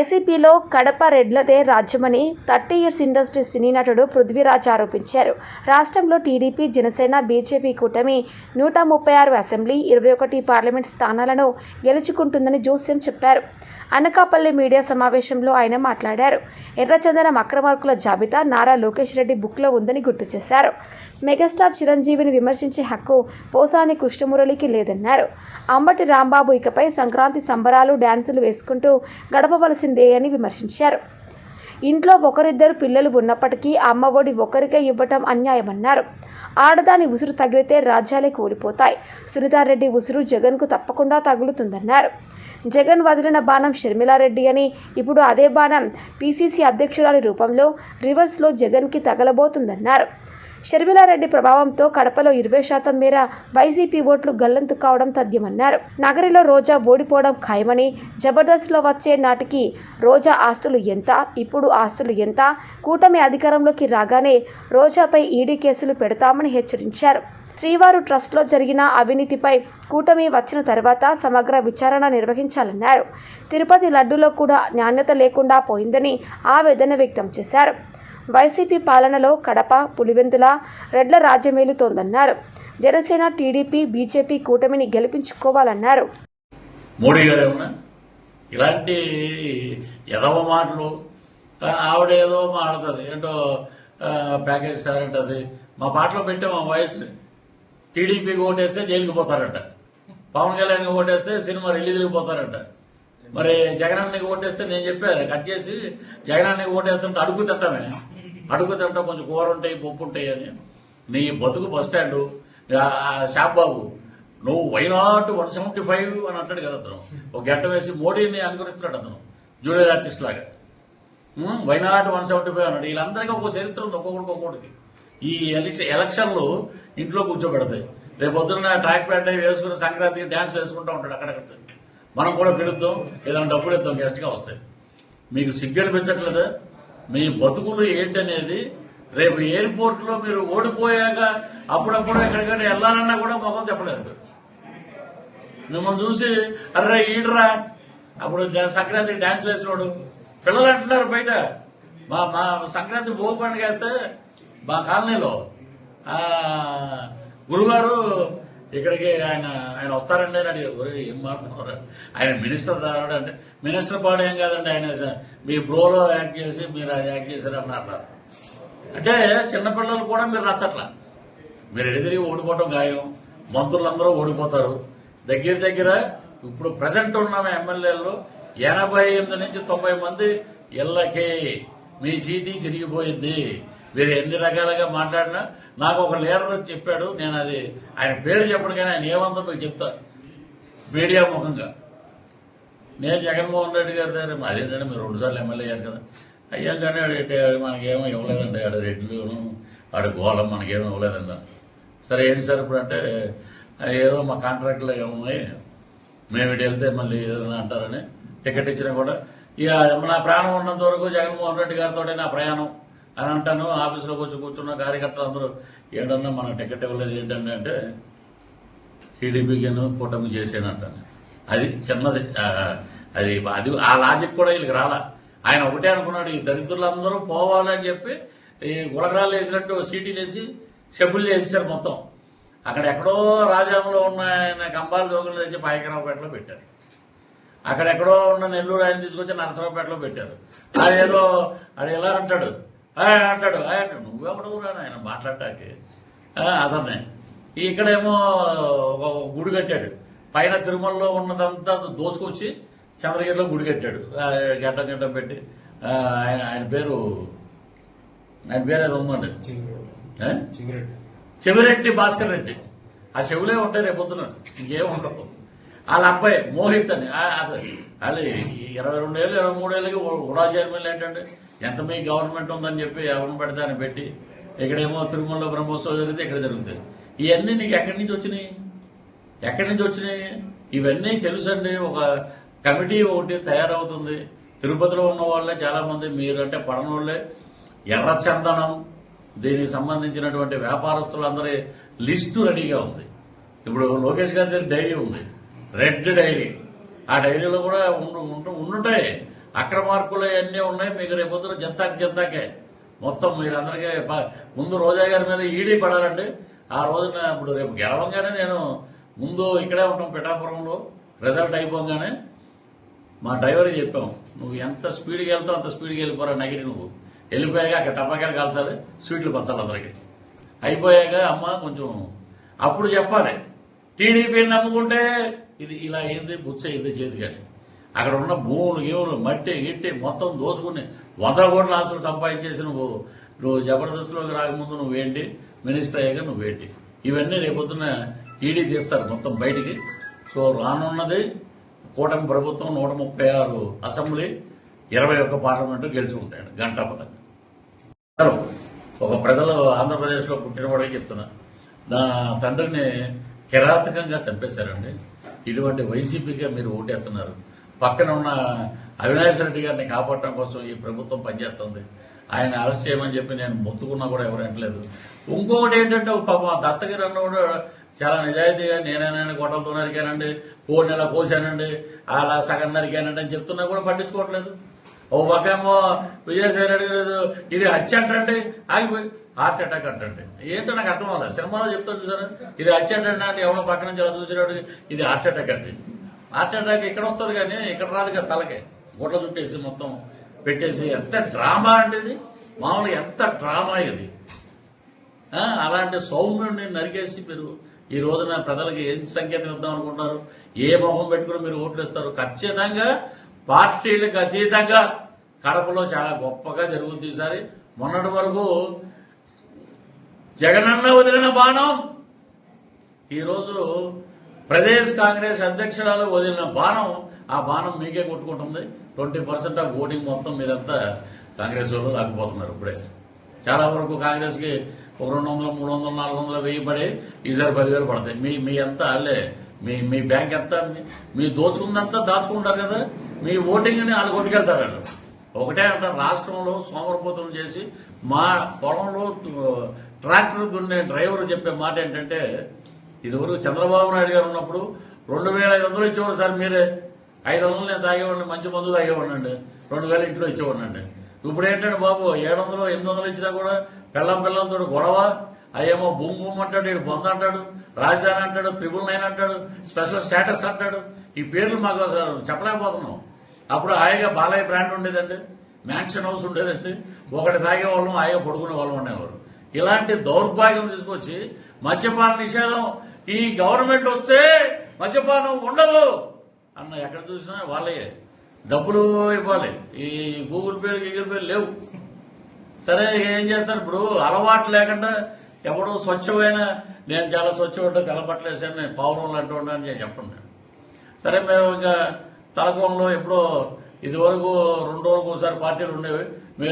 వైసీపీలో కడప రెడ్లదే రాజ్యమని థర్టీ ఇయర్స్ ఇండస్ట్రీ సినీ నటుడు పృథ్వీరాజ్ ఆరోపించారు. రాష్ట్రంలో టీడీపీ జనసేన బీజేపీ కూటమి నూట ముప్పై ఆరు అసెంబ్లీ ఇరవై ఒకటి పార్లమెంట్ స్థానాలను గెలుచుకుంటుందని జోస్యం చెప్పారు. అనకాపల్లి మీడియా సమావేశంలో ఆయన మాట్లాడారు. ఎర్రచందనం అక్రమార్కుల జాబితా నారా లోకేష్ రెడ్డి బుక్లో ఉందని గుర్తు చేశారు. మెగాస్టార్ చిరంజీవిని విమర్శించే హక్కు పోసాని కృష్ణమురళికి లేదన్నారు. అంబటి రాంబాబు ఇకపై సంక్రాంతి సంబరాలు డ్యాన్సులు వేసుకుంటూ గడపవలసిందే అని విమర్శించారు. ఇంట్లో ఒకరిద్దరు పిల్లలు ఉన్నప్పటికీ అమ్మఒడి ఒకరికే ఇవ్వటం అన్యాయమన్నారు. ఆడదాని ఉసురు తగిలితే రాజ్యాలే కూలిపోతాయి. సునీతారెడ్డి ఉసురు జగన్కు తప్పకుండా తగులుతుందన్నారు. జగన్ వదిలిన బాణం షర్మిలారెడ్డి అని ఇప్పుడు అదే బాణం పీసీసీ అధ్యక్షురాలి రూపంలో రివర్స్లో జగన్కి తగలబోతుందన్నారు. షర్మిలారెడ్డి ప్రభావంతో కడపలో ఇరవై శాతం మేర వైసీపీ ఓట్లు గల్లంతు కావడం తథ్యమన్నారు. నగరిలో రోజా ఓడిపోవడం ఖాయమని జబర్దస్త్లో వచ్చే నాటికి రోజా ఆస్తులు ఎంత ఇప్పుడు ఆస్తులు ఎంత కూటమి అధికారంలోకి రాగానే రోజాపై ఈడీ కేసులు పెడతామని హెచ్చరించారు. శ్రీవారు ట్రస్ట్లో జరిగిన అవినీతిపై కూటమి వచ్చిన తర్వాత సమగ్ర విచారణ నిర్వహించాలన్నారు. తిరుపతి లడ్డూలో కూడా నాణ్యత లేకుండా పోయిందని ఆవేదన వ్యక్తం చేశారు. వైసీపీ పాలనలో కడప పులివెందుల రెడ్ల రాజ్యమేలుతోందన్నారు. జనసేన టీడీపీ బీజేపీ కూటమిని గెలిపించుకోవాలన్నారు. మోడీ గారు ఏమన్నా? ఇలాంటి ఎదవ మాటలు ఆవిడ ఆవిడేదో మాడుతుంది ఏంటో ప్యాకేజ్ స్టార్ అంటది మా పాటలో పెట్టే మా వయసుని టీడీపీకి ఓటేస్తే జైలుకి పోతారంట. పవన్ కళ్యాణ్కి ఓటేస్తే సినిమా రిలీజ్కి పోతారంట. మరి జగనానికి ఓటేస్తే నేను చెప్పేది కట్ చేసి జగనానికి ఓటేస్తుంటే అడుగు అడుగు తింటా కొంచెం కూర ఉంటాయి పప్పు ఉంటాయి అని. నీ బతుకు బస్ స్టాండ్ షాప్ బాబు నువ్వు వైనాట్ వన్ సెవెంటీ ఫైవ్ అని అంటాడు కదా అతను. ఒక గంట వేసి మోడీని అనుకరిస్తున్నాడు అతను. జూనియర్ ఆర్టిస్ట్ లాగా. Why why not one seventy five అన్నాడు. వీళ్ళందరికీ ఒక చరిత్ర ఉంది ఒక్కొక్కడికి ఒక్కొక్కడికి. ఈ ఎలక్షన్ ఎలక్షన్లు ఇంట్లో కూర్చోబెడతాయి. రేపు పొద్దున్న ట్రాక్ ప్యాంట్ అవి వేసుకుని సంక్రాంతి డ్యాన్స్ వేసుకుంటూ ఉంటాడు అక్కడక్కడ. మనం కూడా తిడుద్దాం ఏదైనా డబ్బులు ఇద్దాం గెస్ట్గా వస్తాయి. మీకు సిగ్గు అనిపించట్లేదా? మీ బతుకులు ఏంటనేది రేపు ఎయిర్పోర్ట్లో మీరు ఓడిపోయాక అప్పుడప్పుడు ఎక్కడికైనా వెళ్ళాలన్నా కూడా మొఖం చెప్పలేదు మిమ్మల్ని చూసి అర్రే ఈడరా. అప్పుడు సంక్రాంతి సంక్రాంతికి డాన్స్ వేసినోడు. పిల్లలు అంటున్నారు బయట. మా మా సంక్రాంతి భోగి పండుగ వేస్తే మా కాలనీలో గురుగారు ఇక్కడికి ఆయన ఆయన వస్తారండి అని అడిగారు. ఏం మాట్లాడుతున్నారు? ఆయన మినిస్టర్ రావడం అంటే మినిస్టర్ పాడు ఏం కాదండి ఆయన. మీ బ్రోలో యాక్ట్ చేసి మీరు అది యాక్ట్ చేశారు అన్నారు. అంటే చిన్నపిల్లలు కూడా మీరు నచ్చట్లా. మీరు ఎడిదిరిగి ఓడిపోవడం గాయం మంత్రులందరూ ఓడిపోతారు. దగ్గర దగ్గర ఇప్పుడు ప్రజెంట్ ఉన్న ఎమ్మెల్యేలు ఎనభై ఎనిమిది నుంచి తొంభై మంది ఇళ్ళకి మీ చీటీ చిరిగిపోయింది. మీరు ఎన్ని రకాలుగా మాట్లాడినా నాకు ఒక లీడర్ చెప్పాడు నేను అది ఆయన పేరు చెప్పడం కానీ ఆయన ఏమందో మీకు చెప్తా. మీడియా ముఖంగా. నేను జగన్మోహన్ రెడ్డి గారి దగ్గర అదేంటంటే మీరు రెండుసార్లు ఎమ్మెల్యే అయ్యారు కదా. అయ్యాం కానీ మనకేమో ఇవ్వలేదండి ఆడ రెడ్లును ఆడు గోళం మనకేమో ఇవ్వలేదండి. సరే ఏంటి సార్ ఇప్పుడు అంటే ఏదో మా కాంట్రాక్ట్లో ఏమున్నాయి మేము ఇటు వెళ్తే మళ్ళీ ఏదైనా అంటారని టికెట్ ఇచ్చినా కూడా ఇక నా ప్రాణం ఉన్నంత వరకు జగన్మోహన్ రెడ్డి గారితో నా ప్రయాణం. అని అంటాను ఆఫీసులోకి వచ్చి కూర్చున్న కార్యకర్తలు అందరూ ఏంటన్నా మన టికెట్ ఇవ్వలేదు ఏంటంటే అంటే టీడీపీకి కూటమి చేసేనంటాను అది చిన్నది. అది అది ఆ లాజిక్ కూడా వీళ్ళకి రాలా. ఆయన ఒకటే అనుకున్నాడు ఈ దరిద్రులందరూ పోవాలని చెప్పి ఈ గులగరాలు వేసినట్టు సీటీలు వేసి షెబుల్ చేసేసారు మొత్తం. అక్కడ ఎక్కడో రాజాంలో ఉన్న ఆయన కంబాల జోగులు తెచ్చి పాయకరావుపేటలో పెట్టారు. అక్కడెక్కడో ఉన్న నెల్లూరు ఆయన తీసుకొచ్చి నరసరావుపేటలో పెట్టారు. అదేదో అది ఎలా అంటాడు? "ఆ" అంటాడు "ఆ" అంటాడు నువ్వెవడవు రా ఆయన మాట్లాడటానికి. "ఆ, అతన్నే. ఇక్కడేమో ఒక గుడి కట్టాడు. పైన తిరుమలలో ఉన్నదంతా దోసుకొచ్చి చంద్రగిరిలో గుడి కట్టాడు. గడ్డం గడ్డం పెట్టి. ఆయన ఆయన పేరు ఆయన పేరు ఏదో ఉందండి. చెవిరెడ్డి భాస్కర్ రెడ్డి. ఆ చెవులే ఉంటాయి రేపు పొద్దున ఇంకేం ఉండవు. వాళ్ళ అబ్బాయి మోహిత్ అని. ఆ- వాళ్ళు ఇరవై రెండు ఏళ్ళు ఇరవై మూడు ఏళ్ళకి ఉడా చైర్మన్ ఏంటంటే ఎంత మీ గవర్నమెంట్ ఉందని చెప్పి ఎవరిని పెడితే అని పెట్టి ఇక్కడేమో తిరుమలలో బ్రహ్మోత్సవం జరిగితే ఇక్కడ జరుగుతుంది ఇవన్నీ నీకు ఎక్కడి నుంచి వచ్చినాయి? ఎక్కడి నుంచి వచ్చినాయి? ఇవన్నీ తెలుసండి. ఒక కమిటీ ఒకటి తయారవుతుంది. తిరుపతిలో ఉన్న వాళ్ళే చాలామంది. మీరంటే పడనోళ్ళే. ఎర్ర చందనం దీనికి సంబంధించినటువంటి వ్యాపారస్తులందరి లిస్టు రెడీగా ఉంది. ఇప్పుడు లోకేష్ గారి దగ్గర డైరీ ఉంది. Red diary. ఆ డైరీలో కూడా ఉండు ఉండుంటాయి. అక్రమార్కులు అన్నీ ఉన్నాయి. మీకు రేపొద్దున జంతాకి జంతాకే మొత్తం మీరందరికీ ముందు రోజా గారి మీద ఈడీ పడాలండి. ఆ రోజున ఇప్పుడు రేపు గెలవంగానే నేను ముందు ఇక్కడే ఉంటాం పిఠాపురంలో. రిజల్ట్ అయిపోగానే మా డ్రైవర్కి చెప్పాం నువ్వు ఎంత స్పీడ్కి వెళ్తావు అంత స్పీడ్కి వెళ్ళిపోరా నగిరి నువ్వు. వెళ్ళిపోయాక అక్కడ టపాకాయలు కాల్చాలి స్వీట్లు పంచాలి అందరికి. అయిపోయాక అమ్మ కొంచెం అప్పుడు చెప్పాలి టీడీపీని నమ్ముకుంటే ఇది ఇలా ఏంది బుచ్చ ఇది చేతి కానీ అక్కడ ఉన్న భూములు గీములు మట్టి గిట్టి మొత్తం దోచుకుని వందల కోట్ల ఆస్తులు సంపాదించేసి నువ్వు నువ్వు జబర్దస్త్లోకి రాకముందు నువ్వేంటి? మినిస్టర్ అయ్యాక నువ్వేంటి? ఇవన్నీ రేపొద్దున ఈడీ తీస్తారు మొత్తం బయటికి. సో రానున్నది కూటమి ప్రభుత్వం నూట ముప్పై ఆరు అసెంబ్లీ ఇరవై ఒక్క పార్లమెంటు గెలుచుకుంటాడు గంటా పథకం. ఒక ప్రజలు ఆంధ్రప్రదేశ్లో పుట్టినవాడే చెప్తున్నా. నా తండ్రిని కిరాతకంగా చంపేశారండి. ఇటువంటి వైసీపీగా మీరు ఓటేస్తున్నారు. పక్కన ఉన్న అవినాష్ రెడ్డి గారిని కాపాడటం కోసం ఈ ప్రభుత్వం పనిచేస్తుంది. ఆయన అరెస్ట్ చేయమని చెప్పి నేను మొత్తుకున్నా కూడా ఎవరు అంటలేదు. ఇంకొకటి ఏంటంటే పాప దస్తగిరి అన్న కూడా చాలా నిజాయితీగా నేనేనండి గొడవలతో నరికానండి కోడి నెల కోసానండి అలా సగం నరికానండి అని చెప్తున్నా కూడా పట్టించుకోవట్లేదు. ఓ పక్కేమో విజయసాయి రెడ్డి ఇది హత్య అంటే ఆగిపోయి. హార్ట్ అటాక్ అంటే ఏంటో నాకు అర్థం అవ్వలేదు. సినిమాలో చెప్తాను చూసారా? ఇది హత్య అంటే అంటే ఎవడో పక్క నుంచి అలా చూసేవాడు ఇది హార్ట్ అటాక్ అండి. హార్ట్ అటాక్ ఇక్కడ వస్తుంది కానీ ఇక్కడ రాదు కదా తలకే. గుడ్ల చుట్టేసి మొత్తం పెట్టేసి ఎంత డ్రామా అండి ఇది? మామూలుగా ఎంత డ్రామా ఇది? అలాంటి సౌమ్యుడిని నరికేసి మీరు ఈ రోజున ప్రజలకు ఏం సంకేతం ఇద్దాం అనుకుంటున్నారు? ఏ మొహం పెట్టుకుని మీరు ఓట్లు ఇస్తారు ఖచ్చితంగా పార్టీలకు అతీతంగా కడపలో చాలా గొప్పగా జరుగుతుంది ఈసారి మొన్నటి వరకు జగనన్న వదిలిన బాణం. ఈరోజు ప్రదేశ్ కాంగ్రెస్ అధ్యక్షురాలు వదిలిన బాణం ఆ బాణం మీకే కొట్టుకుంటుంది. ట్వంటీ పర్సెంట్ ఆఫ్ ఓటింగ్ మొత్తం మీదంతా కాంగ్రెస్ వాళ్ళు లాక్కుపోతున్నారు ఇప్పుడే. చాలా వరకు కాంగ్రెస్కి ఒక రెండు వందలు మూడు వందలు నాలుగు వందలు వెయ్యి పడి ఈసారి పదివేలు పడతాయి. మీ మీ అంతా అల్లే? మీ మీ బ్యాంక్ ఎంత? మీ- మీ దోచుకుందంతా దాచుకుంటారు కదా. మీ ఓటింగ్ని వాళ్ళు కొట్టుకెళ్తారు వాళ్ళు. ఒకటే అంటారు రాష్ట్రంలో సోమరపోతం చేసి మా పొలంలో ట్రాక్టర్ దున్నే డ్రైవర్ చెప్పే మాట ఏంటంటే ఇదివరకు చంద్రబాబు నాయుడు గారు ఉన్నప్పుడు రెండు వేల ఐదు వందలు ఇచ్చేవారు సార్ మీరే. ఐదు వందలు నేను తాగేవాడిని మంచి మందు తాగేవాడినండి. రెండు వేలు ఇంట్లో ఇచ్చేవాడినండి. ఇప్పుడు ఏంటంటే బాబు ఏడు వందలు ఎనిమిది వందలు ఇచ్చినా కూడా పిల్లం పిల్లలతో గొడవ. అయ్యేమో భూమి భూమి అంటాడు ఇటు బొంద అంటాడు రాజధాని అంటాడు త్రిబుల్ నైన్ అంటాడు స్పెషల్ స్టేటస్ అంటాడు. ఈ పేర్లు మాకు చెప్పలేకపోతున్నాం. అప్పుడు హాయిగా బాలయ్య బ్రాండ్ ఉండేదండి. మ్యాన్షన్ హౌస్ ఉండేదండి. ఒకటి తాగే వాళ్ళం హాయిగా పడుకునే వాళ్ళం ఉండేవారు ఇలాంటి దౌర్భాగ్యం తీసుకొచ్చి మద్యపాన నిషేధం ఈ గవర్నమెంట్ వస్తే మద్యపానం ఉండదు అన్న ఎక్కడ చూసినా వాళ్ళే. డబ్బులు ఇవ్వాలి. ఈ గూగుల్ పే గూగుల్ పే లేవు. సరే ఏం చేస్తారు? ఇప్పుడు అలవాటు లేకుండా ఎవడో స్వచ్ఛమైన నేను చాలా స్వచ్ఛమైన తెల్లబట్టలేసాను నేను పౌరం లాంటి అని నేను చెప్పండి. సరే మేము ఇంకా తలకోనలో ఎప్పుడో ఇదివరకు రెండు రోజులకు ఒకసారి పార్టీలు ఉండేవి.